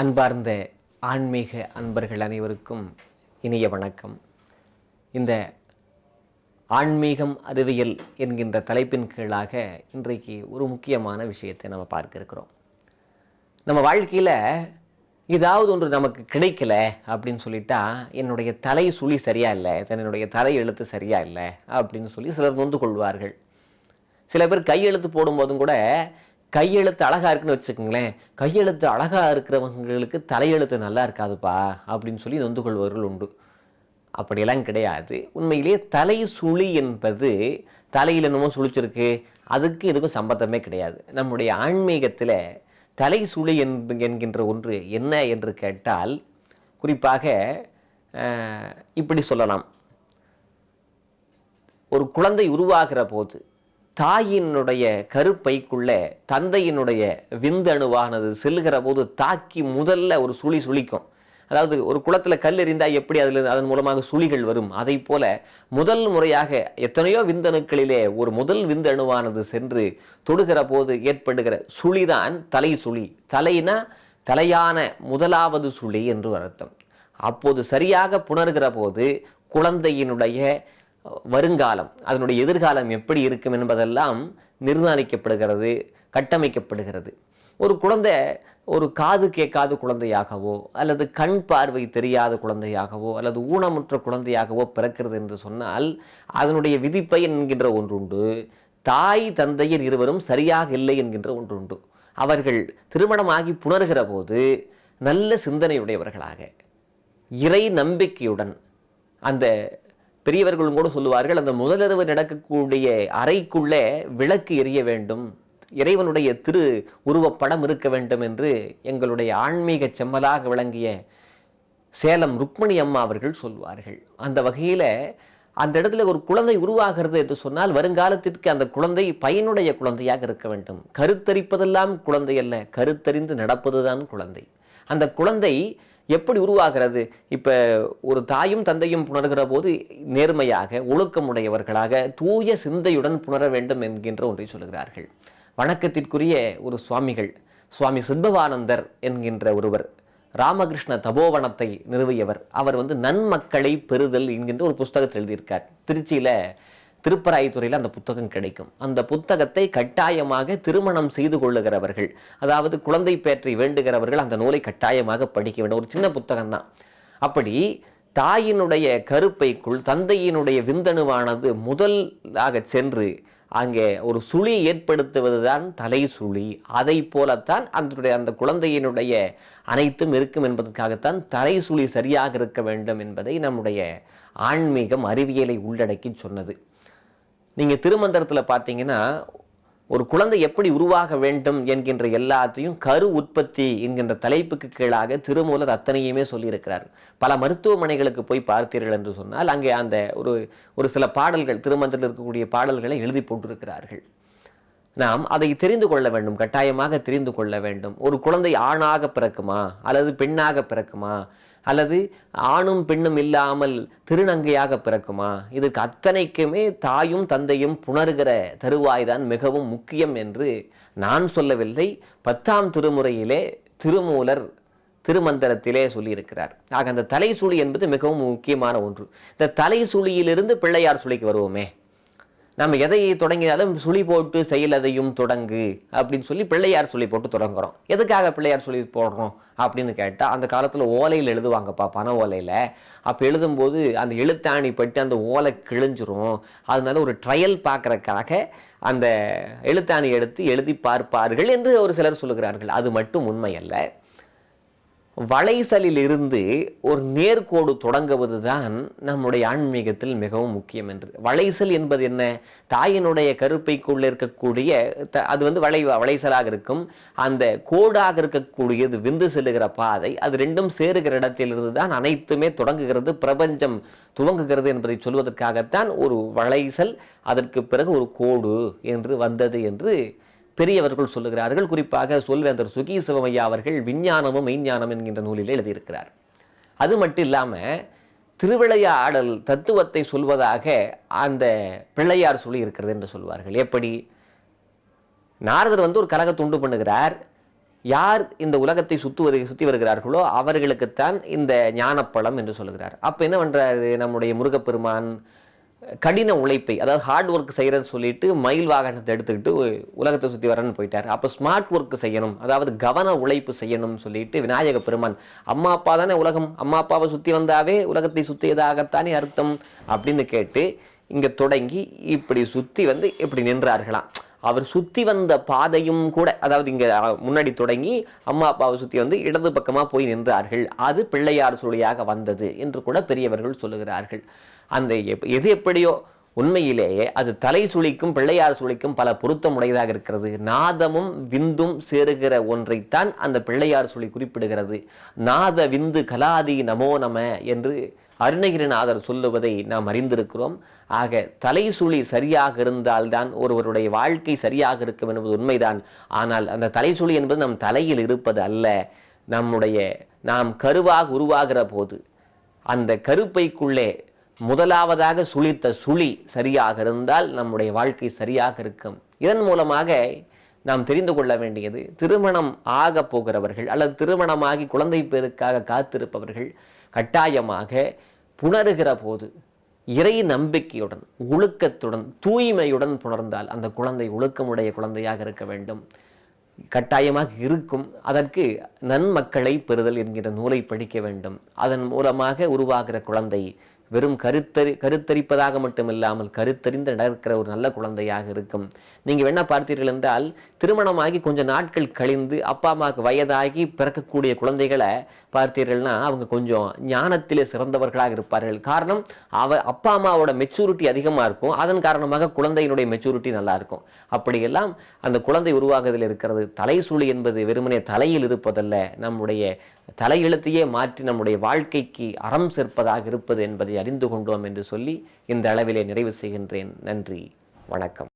அன்பார்ந்த ஆன்மீக அன்பர்கள் அனைவருக்கும் இனிய வணக்கம். இந்த ஆன்மீகம் அறிவியல் என்கின்ற தலைப்பின் கீழாக இன்றைக்கு ஒரு முக்கியமான விஷயத்தை நம்ம பார்க்க இருக்கிறோம். நம்ம வாழ்க்கையில் ஏதாவது ஒன்று நமக்கு கிடைக்கல அப்படின்னு சொல்லிட்டா என்னுடைய தலை சுழி சரியா இல்லை தன்னுடைய தலை எழுத்து சரியா இல்லை அப்படின்னு சொல்லி சிலர் நொந்து கொள்வார்கள். சில பேர் கையெழுத்து போடும்போதும் கூட கையெழுத்து அழகாக இருக்குன்னு வச்சுக்கோங்களேன். கையெழுத்து அழகாக இருக்கிறவங்களுக்கு தலையெழுத்து நல்லா இருக்காதுப்பா அப்படின்னு சொல்லி நொந்து கொள்வர்கள் உண்டு. அப்படியெல்லாம் கிடையாது. உண்மையிலேயே தலை சுழி என்பது தலையில் என்னமோ சுழிச்சிருக்கு அதுக்கு இதுக்கும் சம்பந்தமே கிடையாது. நம்முடைய ஆன்மீகத்தில் தலை சுழி என்ப என்கின்ற ஒன்று என்ன என்று கேட்டால் குறிப்பாக இப்படி சொல்லலாம். ஒரு குழந்தை உருவாகிற போது தாயினுடைய கருப்பைக்குள்ள தந்தையினுடைய விந்தணுவானது செல்லுகிற போது தாக்கி முதல்ல ஒரு சுழி சுழிக்கும். அதாவது ஒரு குளத்தில் கல் எறிந்தால் எப்படி அதில் அதன் மூலமாக சுழிகள் வரும்? அதை போல முதல் முறையாக எத்தனையோ விந்தணுக்களிலே ஒரு முதல் விந்தணுவானது சென்று தொடுகிற போது ஏற்படுகிற சுழிதான் தலை சுழி. தலைனா தலையான முதலாவது சுழி என்று அர்த்தம். அப்போது சரியாக புணர்கிற போது குழந்தையினுடைய வருங்காலம் அதனுடைய எதிர்காலம் எப்படி இருக்கும் என்பதெல்லாம் நிர்ணயிக்கப்படுகிறது கட்டமைக்கப்படுகிறது. ஒரு குழந்தை ஒரு காது கேட்காத குழந்தையாகவோ அல்லது கண் பார்வை தெரியாத குழந்தையாகவோ அல்லது ஊனமுற்ற குழந்தையாகவோ பிறக்கிறது என்று சொன்னால் அதனுடைய விதிப்பை என்கின்ற ஒன்றுண்டு. தாய் தந்தையர் இருவரும் சரியாக இல்லை என்கின்ற ஒன்றுண்டு. அவர்கள் திருமணமாகி புணர்கிற போது நல்ல சிந்தனையுடையவர்களாக இறை நம்பிக்கையுடன் அந்த பெரியவர்களும் கூட சொல்லுவார்கள் அந்த முதலிரவு நடக்கக்கூடிய அறைக்குள்ளே விளக்கு எரிய வேண்டும் இறைவனுடைய திரு உருவப்படம் இருக்க வேண்டும் என்று எங்களுடைய ஆன்மீக செம்மலாக விளங்கிய சேலம் ருக்மணி அம்மா அவர்கள் சொல்வார்கள். அந்த வகையில அந்த இடத்துல ஒரு குழந்தை உருவாகிறது என்று சொன்னால் வருங்காலத்திற்கு அந்த குழந்தை பயனுடைய குழந்தையாக இருக்க வேண்டும். கருத்தரிப்பதெல்லாம் குழந்தை அல்ல கருத்தறிந்து நடப்பதுதான் குழந்தை. அந்த குழந்தை எப்படி உருவாகிறது? இப்போ ஒரு தாயும் தந்தையும் புணர்கிற போது நேர்மையாக ஒழுக்கமுடையவர்களாக தூய சிந்தையுடன் புணர வேண்டும் என்கின்ற ஒன்றை சொல்கிறார்கள் வணக்கத்திற்குரிய ஒரு சுவாமிகள் சுவாமி சித்பவானந்தர் என்கின்ற ஒருவர் ராமகிருஷ்ண தபோவனத்தை நிறுவியவர். அவர் வந்து நன்மக்களை பெறுதல் என்கின்ற ஒரு புஸ்தகத்தில் எழுதியிருக்கார். திருச்சியில் திருப்பராய்த்துறையில் அந்த புத்தகம் கிடைக்கும். அந்த புத்தகத்தை கட்டாயமாக திருமணம் செய்து கொள்ளுகிறவர்கள் அதாவது குழந்தை பேற்றை வேண்டுகிறவர்கள் அந்த நூலை கட்டாயமாக படிக்க வேண்டும். ஒரு சின்ன புத்தகம் தான் அப்படி தாயினுடைய கருப்பைக்குள் தந்தையினுடைய விந்தணுவானது முதலாக சென்று அங்கே ஒரு சுழி ஏற்படுத்துவதுதான் தலை சுழி. அதை போலத்தான் அதனுடைய அந்த குழந்தையினுடைய அனைத்தும் இருக்கும் என்பதற்காகத்தான் தலை சுழி சரியாக இருக்க வேண்டும் என்பதை நம்முடைய ஆன்மீகம் அறிவியலை உள்ளடக்கி சொன்னது. நீங்கள் திருமந்திரத்தில் பார்த்தீங்கன்னா ஒரு குழந்தை எப்படி உருவாக வேண்டும் என்கின்ற எல்லாத்தையும் கரு உற்பத்தி என்கின்ற தலைப்புக்கு கீழாக திருமூலர் அத்தனையுமே சொல்லியிருக்கிறார். பல மருத்துவமனைகளுக்கு போய் பார்த்தீர்கள் என்று சொன்னால் அங்கே அந்த ஒரு ஒரு சில பாடல்கள் திருமந்திரத்தில் இருக்கக்கூடிய பாடல்களை எழுதி போட்டிருக்கிறார்கள். நாம் அதை தெரிந்து கொள்ள வேண்டும் கட்டாயமாக தெரிந்து கொள்ள வேண்டும். ஒரு குழந்தை ஆணாக பிறக்குமா? அல்லது பெண்ணாக பிறக்குமா? அல்லது ஆணும் பெண்ணும் இல்லாமல் திருநங்கையாக பிறக்குமா? இதுக்கு அத்தனைக்குமே தாயும் தந்தையும் புணர்கிற தருவாய்தான் மிகவும் முக்கியம் என்று நான் சொல்லவில்லை. பத்தாம் திருமுறையிலே திருமூலர் திருமந்திரத்திலே சொல்லியிருக்கிறார். ஆக அந்த தலை சுழி என்பது மிகவும் முக்கியமான ஒன்று. இந்த தலை சுழியிலிருந்து பிள்ளையார் சுழிக்கு வருவோமே. நம்ம எதை தொடங்கினாலும் சுழி போட்டு செயலதையும் தொடங்கு அப்படின்னு சொல்லி பிள்ளையார் சொல்லி போட்டு தொடங்குறோம். எதுக்காக பிள்ளையார் சொல்லி போடுறோம் அப்படின்னு கேட்டால் அந்த காலத்தில் ஓலையில் எழுதுவாங்கப்பா பனை ஓலையில். அப்போ எழுதும்போது அந்த எழுத்தாணி பட்டு அந்த ஓலை கிழிஞ்சிரும். அதனால ஒரு ட்ரையல் பார்க்குறக்காக அந்த எழுத்தாணி எடுத்து எழுதி பார்ப்பார்கள் என்று ஒரு சிலர் சொல்லுகிறார்கள். அது மட்டும் உண்மை அல்ல. வளைசலில் இருந்து ஒரு நேர்கோடு தொடங்குவது தான் நம்முடைய ஆன்மீகத்தில் மிகவும் முக்கியம் என்று. வளைசல் என்பது என்ன? தாயினுடைய கருப்பைக்குள்ளே இருக்கக்கூடிய த- அது வந்து வளை வளைசலாக இருக்கும். அந்த கோடாக இருக்கக்கூடியது விந்து செல்லுகிற பாதை அது ரெண்டும் சேருகிற இடத்திலிருந்து தான் அனைத்துமே தொடங்குகிறது பிரபஞ்சம் துவங்குகிறது என்பதை சொல்வதற்காகத்தான் ஒரு வளைசல் அதற்கு பிறகு ஒரு கோடு என்று வந்தது என்று பெரியவர்கள் சொல்லுகிறார்கள். குறிப்பாக சொல்வேந்தர் சுகி சிவமையா அவர்கள் விஞ்ஞானமும் மெய்ஞானம் என்கின்ற நூலில் எழுதியிருக்கிறார். அது மட்டும் இல்லாம திருவிளையாடல் தத்துவத்தை சொல்வதாக அந்த பிள்ளையார் சொல்லி இருக்கிறது என்று சொல்வார்கள். எப்படி? நாரதர் வந்து ஒரு கலகத்தை உண்டு பண்ணுகிறார். யார் இந்த உலகத்தை சுத்து வரு சுத்தி வருகிறார்களோ அவர்களுக்குத்தான் இந்த ஞானப்பழம் என்று சொல்லுகிறார். அப்ப என்ன பண்றாரு? நம்முடைய முருகப்பெருமான் கடின உழைப்பை அதாவது ஹார்ட் ஒர்க் செய்கிறேன்னு சொல்லிட்டு மயில் வாகனத்தை எடுத்துக்கிட்டு உலகத்தை சுற்றி வரேன்னு போயிட்டார். அப்போ ஸ்மார்ட் ஒர்க் செய்யணும் அதாவது கவன உழைப்பு செய்யணும்னு சொல்லிட்டு விநாயக பெருமான் அம்மா அப்பா தானே உலகம் அம்மா அப்பாவை சுற்றி வந்தாவே உலகத்தை சுற்றியதாகத்தானே அர்த்தம்? அப்படின்னு கேட்டு இங்கே தொடங்கி இப்படி சுற்றி வந்து இப்படி நின்றார்களாம். அவர் சுற்றி வந்த பாதையும் கூட அதாவது இங்கே முன்னாடி தொடங்கி அம்மா அப்பாவை சுற்றி வந்து இடது பக்கமாக போய் நின்றார்கள். அது பிள்ளையார் சுழியாக வந்தது என்று கூட பெரியவர்கள் சொல்லுகிறார்கள். அந்த எப்- எது எப்படியோ உண்மையிலேயே அது தலை சுழிக்கும் பிள்ளையார் சுழிக்கும் பல பொருத்தமுடையதாக இருக்கிறது. நாதமும் விந்தும் சேருகிற ஒன்றைத்தான் அந்த பிள்ளையார் சுழி குறிப்பிடுகிறது. நாத விந்து கலாதி நமோ நம என்று அருணகிரிநாதர் சொல்லுவதை நாம் அறிந்திருக்கிறோம். ஆக தலை சுழி சரியாக இருந்தால்தான் ஒருவருடைய வாழ்க்கை சரியாக இருக்கும் என்பது உண்மைதான். ஆனால் அந்த தலை சுழி என்பது நம் தலையில் இருப்பது அல்ல. நம்முடைய நாம் கருவாக உருவாகிற போது அந்த கருப்பைக்குள்ளே முதலாவதாக சுழித்த சுழி சரியாக இருந்தால் நம்முடைய வாழ்க்கை சரியாக இருக்கும். இதன் மூலமாக நாம் தெரிந்து கொள்ள வேண்டியது திருமணம் ஆக போகிறவர்கள் அல்லது திருமணமாகி குழந்தை பேருக்காக காத்திருப்பவர்கள் கட்டாயமாக புணருகிற போது இறை நம்பிக்கையுடன் ஒழுக்கத்துடன் தூய்மையுடன் புணர்ந்தால் அந்த குழந்தை ஒழுக்கமுடைய குழந்தையாக இருக்க வேண்டும். கட்டாயமாக இருக்கும். அதற்கு நன்மக்களை பெறுதல் என்கிற நூலை படிக்க வேண்டும். அதன் மூலமாக உருவாகிற குழந்தை வெறும் கருத்தறி கருத்தரிப்பதாக மட்டுமில்லாமல் கருத்தறிந்து நடக்கிற ஒரு நல்ல குழந்தையாக இருக்கும். நீங்க என்ன பார்த்தீர்கள் என்றால் திருமணமாகி கொஞ்ச நாட்கள் கழிந்து அப்பா அம்மாவுக்கு வயதாகி பிறக்கக்கூடிய குழந்தைகளை பார்த்தீர்கள்னா அவங்க கொஞ்சம் ஞானத்திலே சிறந்தவர்களாக இருப்பார்கள். காரணம் அவ அப்பா அம்மாவோட மெச்சூரிட்டி அதிகமாக இருக்கும். அதன் காரணமாக குழந்தையினுடைய மெச்சூரிட்டி நல்லா இருக்கும். அப்படியெல்லாம் அந்த குழந்தை உருவாகுதல் இருக்கிறது. தலைசூழி என்பது வெறுமனே தலையில் இருப்பதல்ல. நம்முடைய தலையெழுத்தையே மாற்றி நம்முடைய வாழ்க்கைக்கு அறம் சேர்ப்பதாக இருப்பது என்பதை அறிந்து கொண்டோம் என்று சொல்லி இந்த அளவிலே நிறைவு செய்கின்றேன். நன்றி. வணக்கம்.